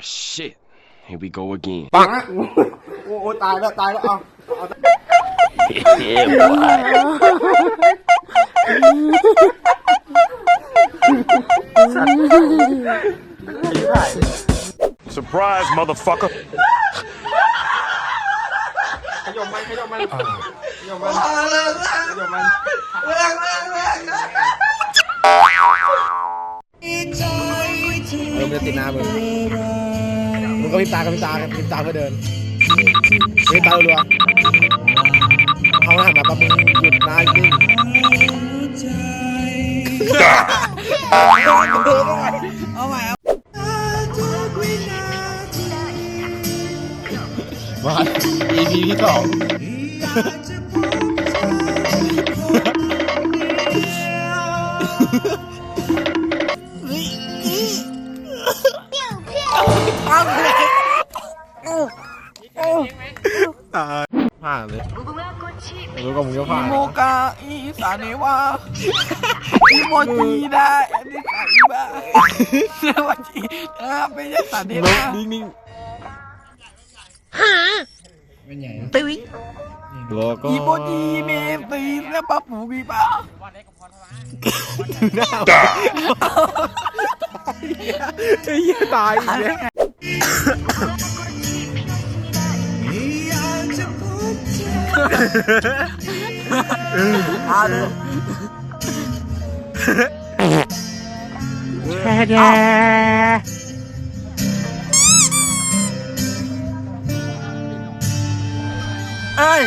shit. Here we go again. โอ้โหตายแล้วตายแล้วเอา yeah, boy. Surprise, motherfucker. ขยมมันขยมมันขยมมันขยมมัน เออมันจะติดน้ำมึงมึง ก็พริบตากับพริบตากับพริบตาเพื่อเดินพริบตารัวเขาหันมาปั๊บมึงหยุดหน้านิ่งมา EP ที่สอง ผ่านเลยรู้ก็มึงก็ผ่านโมกาอีสานเนวาอีโมจีได้อันนี้สานอีบ้าเนวาจีนะไม่ใช่สานเนวานิ่งตึ้งๆโลโก้อีโมจีเมตีแล้วปะปูบีบ้าหน้าไอ้เหี้ยตายอีกแล้ว อาดูเอ้ย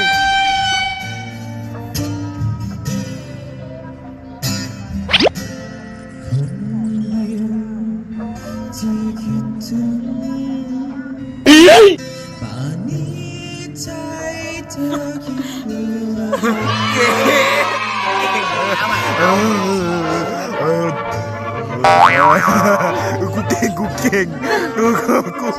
กูเก่งกูเก่งกูกูกู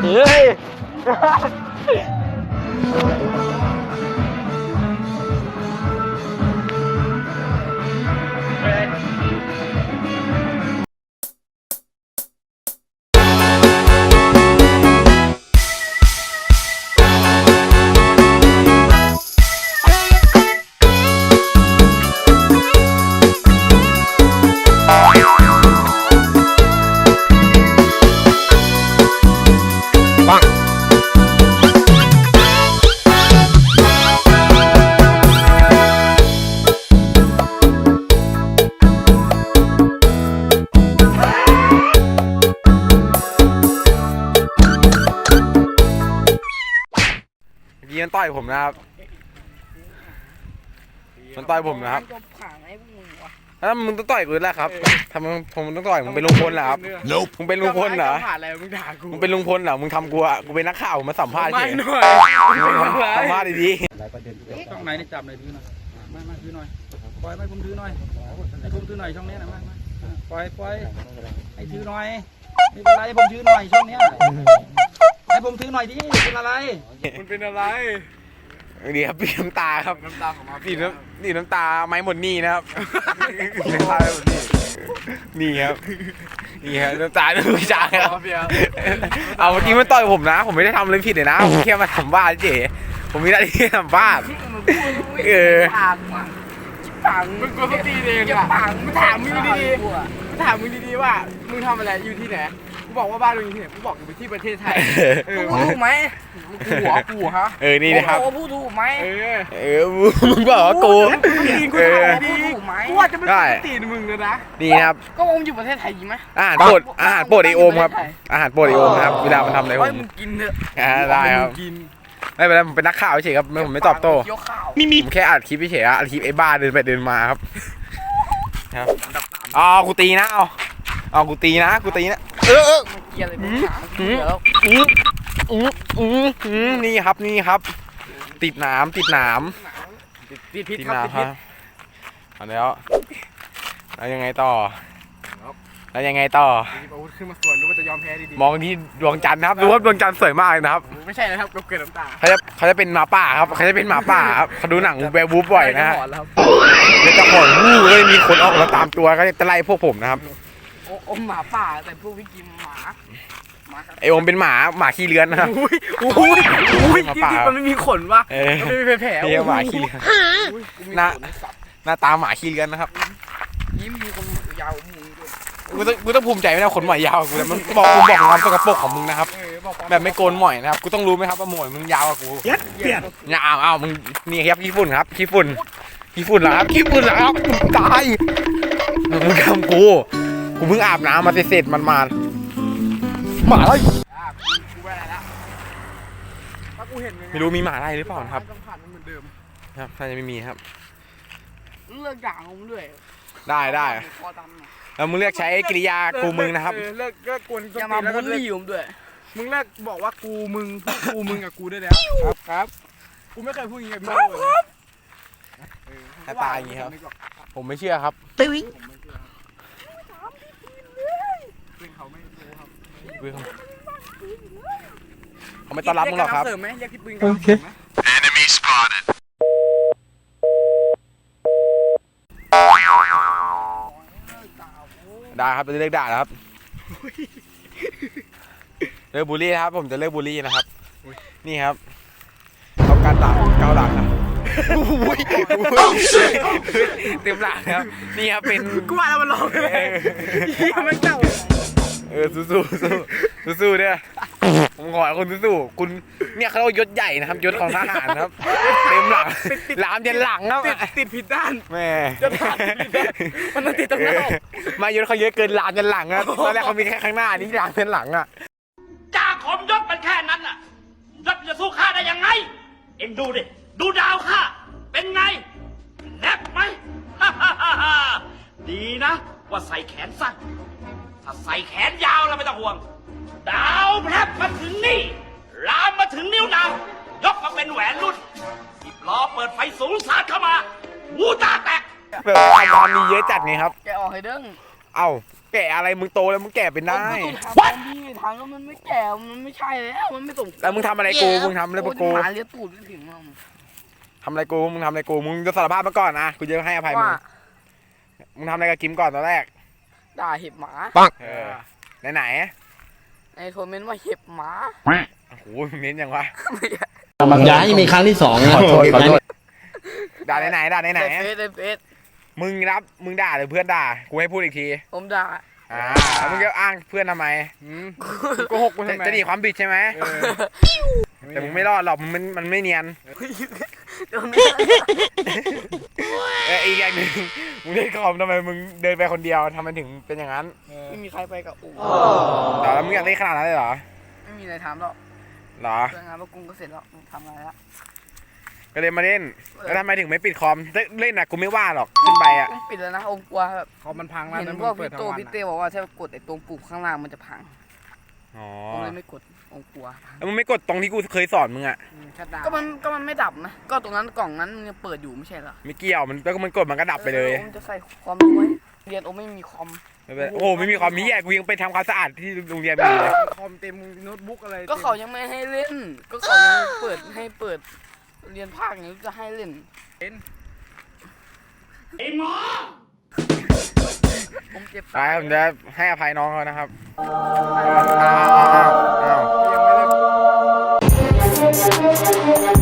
เมื่อ มันต่อยผมนะครับ มันต่อยผมนะครับจบขังไอ้พวกมึงวะแล้วมึงต้องต่อยกูแล้วครับทำไมผมต้องต่อยมึงเป็นลุงพลเหรอครับ Nope. มึงเป็นลุงพลเหรอผ่านอะไรมึงด่ากูมึงเป็นลุงพลเหรอมึงทำกูอะกูเป็นนักข่าวมาสัมภาษณ์ไม่เฉยหน่อยสัมภาษณ์ดีช่องไหนนี่จับหน่อยถือหน่อยมามาถือหน่อยปล่อยให้ผมถือหน่อยให้ผมถือหน่อยช่องนี้นะมามาปล่อยปล่อยให้ถือหน่อยไม่เป็นไรให้ผมถือหน่อยช่องเนี้ย ให้ผมถือหน่อยดิเป็นอะไร มันเป็นอะไรๆดีครับปีน้ำตาครับน้ำตาของมาดีน้ำดีน้ำตาไม้หมดหนี่นะครับน้ำตาไม้หมดหนี่นี่ครับนี่ครับน้ำตาน้ำตาครับเอาเมื่อกี้มันต่อยผมนะ ผมไม่ได้ทำอะไรผิดเลยนะผมแค่มาสัมภาษณ์เฉยผมมีหน้าที่สัมภาษณ์เออปากปากมึงกลัวตีเองอะปากมึงถามมึงดีๆมึงถามมึงดีๆว่ามึงทำอะไรอยู่ที่ไหนกู บอกว่าบ้านมึงอยู่ที่ไหนกูบอกอยู่ที่ประเทศไทยเออพูดถูกไหมกูหัวกูฮะเออนี่นะครับโอ้พูดถูกไหมเออเออมึงบอกว่ากูตีนกูเอถามอดีถูกไหมกูอาจจะไม่ได้ตีนมึงเลยนะนี่นะครับก็อมอยู่ประเทศไทยจริงไหมอาหารโปรดอาหารโปรดไอโอมครับอาหารโปรดไอโอมนะครับเวลามันทำอะไรผไว้มมึงกินเถอะอ่าได้ครับมึงกินไม่เป็นไรผมเป็นนักข่าวเฉยครับไม่ผมไม่ตอบโต้เคี้ยวข้าวผมแค่อัดคลิปเฉยๆอะอัดคลิปไอ้บ้าเดินไปเดินมาครับครับอ๋อกูตีนะเอาเอากูตีนะกูตีนะ เออเออเกียรมึงถามกูเดี๋ยวอืมอืมอืมอืมนี่ครับนี่ครับ ติดหนามติดหนามติดพิษติดคหรับนามติดคพิรัษบเอาแล้วแล้วยังไงต่อแล้วยังไงต่อ หยิบอาวุธขึ้นมาสวนรือว่าจะยอมแพ้ดีมองที่ดวงจันทร์นะครับดูว่าดวงจันทร์สวยมากเลยนะครับไม่ใช่นะครับกับเกิดน้ำตาเขาจะเขาจะเป็นหมาป่าครับเขาจะเป็นหมาป่าครับเขาดูหนังแวร์วูฟบ่อยนะฮะหอนแล้วครับ แล้วจะหอนวู้เลยมีคนออกมาตามตัวก็จะไล่พวกผมนะครับ โออมหมาป่าแต่พวกพี่กิมหมาหมาครับไอโอมเป็นหมาหมาขี้เลื้อนนะครับ อุ้ยอุ้ยอุ้ยหมาจป่าริงๆมันไม่มีขนวะเออมันไม่มีแผลเรียกหมาขี้เลื้อน อุ้ยกูมีหน้าขนสัตว์หน้าตาหมาขี้เลื้อนนะครับ ยิ้มมีคนยาวมึงด้วยกูต้องกูต้องภูมิใจไม่ได้ขนหมอยยาวกว่ากูแต่มันบอกกูบอกความสกปรกของมึงนะครับ เออบอกความแบบไม่โกนหมอยนะครับ กูต้องรู้ไหมครับว่าหมอยมึงยาวกว่ากูเปลี่ยนเนี่ยอ้าวอ้าวมึงนี่ครับขี้ฝุ่นครับขี้ฝุ่นขี้ฝุ่นเหรอครับขี้ฝุ่นเหรอครับตายมึงทำกู กูเพิ่งอาบน้ำมาเสร็จๆมันมาหมาอะไรอะกูกูไปไหนละถ้ากูเห็นยังงไม่รู้มีหมาอะไรหรือเปล่านะครับต้องผ่านมันเหมือนเดิมครับถ้าจะไม่มีครับ เลิกด่าผมด้วยได้ได้คอดำเนี่ยแล้วมึงเลือกใช้กริยากูมึงนะครับเออเลิกเลิกกวนอย่ามาบูลลี่ผมด้วย มึงเลิกบอกว่ากูมึงกูมึงกับกูได้แล้วครับครับกูไม่เคยพูดอย่างนี้กับพี่เลยหน้าตาอย่างนี้ครับ ผมไม่เชื่อครับ ตึ้งซึ่งเขาไม่รู้ ครับเว้ยเขาเขาไม่ต้อนรับมึงหรอกครับเยกำลัเสริมไหมเรียกพี่ปืนกำลังเสริมไหม Enemy spotted. ได้ครับจะเลิกด่าแล้วครับเลิกบูลลี่นะครับ ผมจะเลิกบูลลี่นะครับ นี่ครับเขาการด่าเกาหลังครับอุ้ยอุ้ยเต็มหลังครับ นี่ครับเป็น กูว่าแล้วมันร้องเลยเฮียมันเก่า เออสู้สู้สู้สู้สู้ๆเนี่ยผมขอให้คุณสู้ๆคุณเนี่ยเขาเรียกว่ายศใหญ่นะครับยศของทหารครับเต็มหลังหลามยันหลังครับติดติดผิดด้านแม่จะผ่านผิดด้านมันต้องติดตรงหน้ามายศเขาเยอะเกินหลามยันหลังอะตอนแรกเขามีแค่ข้างหน้านี่หลามยันหลังอะจ่าขมยศมันแค่นั้นน่ะยศมันจะสู้ข้าได้ยังไง เอ็งดูดิดูดาวข้าเป็นไงแนบไหม ดีนะ ว่าใส่แขนสั้น ถ้าใส่แขนยาวแล้วไม่ต้องห่วง ดาวแพรบมาถึงนี่ ลามมาถึงนิ้วนางยกมาเป็นแหวนรุ่นสิบล้อเปิดไฟสูงสาดเข้ามาหูตาแตก แบบความตอนมีเยอะจัดไงครับ แกออกให้เด้งเอ้าแก่อะไรมึงโตแล้วมึงแก่เป็นได้ผมก็ต้องทำตามพี่ทางก็มันไม่แก่มันไม่ใช่แล้ว มันไม่สมควรแล้วมึงทำอะไรกูมึงทำอะไรกูโยหมาเลี้ยตูดไม่ถึงมั้งทำอะไรกูมึงทำอะไรกูมึงจะสารภาพมาก่อนนะกูจะให้อภัยมึงว่ามึงทำอะไรกับกิมก่อนตอนแรก ด่าเห็บหมา เออไหนไหนในโทรเมนต์ว่าเห็บหมา ๆโอ้โหเม้นยังวะอย่าให้มีครั้งที่สองนะขอโทษขอโทษด่าไหนไหนๆด่าไหนไหนในเฟซในเฟซๆมึงรับมึงด่าหรือเพื่อนด่ากูให้พูดอีกทีผมด่าอ่าแล้วมึงจะอ้างเพื่อนทำไมโกหกกูจะทำไม จะหนีความผิดใช่ไหม แต่มึงไม่รอดหรอกมึงมันมันไม่เนียนโดนไม่ได้เอออีกอย่างหนึ่งมึงเล่นคอมทำไมมึงเดินไปคนเดียวทำไมถึงเป็นอย่างนั้นไม่มีใครไปกับอู๋แต่แล้วมึงอยากเล่นขนาดนั้นเลยเหรอไม่มีอะไรทำหรอกเหรอเรื่องงานพวกกุ้งก็เสร็จแล้วทำอะไรละก็เลยมาเล่นแล้วทำไมถึงไม่ปิดคอมถ้าเล่นนะกูไม่ว่าหรอกขึ้นไปอะไม่ปิดแล้วนะอมกลัวแบบคอมมันพังแล้วเห็นนะพวกเปิพี่ดทั้โตงวันพี่อะเต้บอกว่าถ้ากดไอ้ตรงปุ่มข้างล่างมันจะพัง อ๋อผมเลยไม่กดอมกลัวพังแล้วมึงไม่กดตรงที่กูเคยสอนมึงอะชัดดาวก็มันก็มันไม่ดับนะก็ตรงนั้นกล่องนั้นมันยังเปิดอยู่ไม่ใช่เหรอไม่เกี่ยวมันแล้วก็มันกดมันก็ดับไปเลยออผมจะใส่ความรู้ไว้เรียนโอไม่มีคอม ไม่เป็นไรโอ้โหไม่มีความมีแย่กูยังไปทำความสะอาดที่โรงเรียนมีเลยคอมเต็มโน้ตบุ๊กอะไรก็เขายังไม่ให้เล่น ก็เขายังเปิดให้เปิด เรียนภาคนี้จะให้เล่นไอ้หมอ ผมเจ็บผมจะให้อภัยน้องเขานะครับอ้าวอ้าวอ้าวอ้า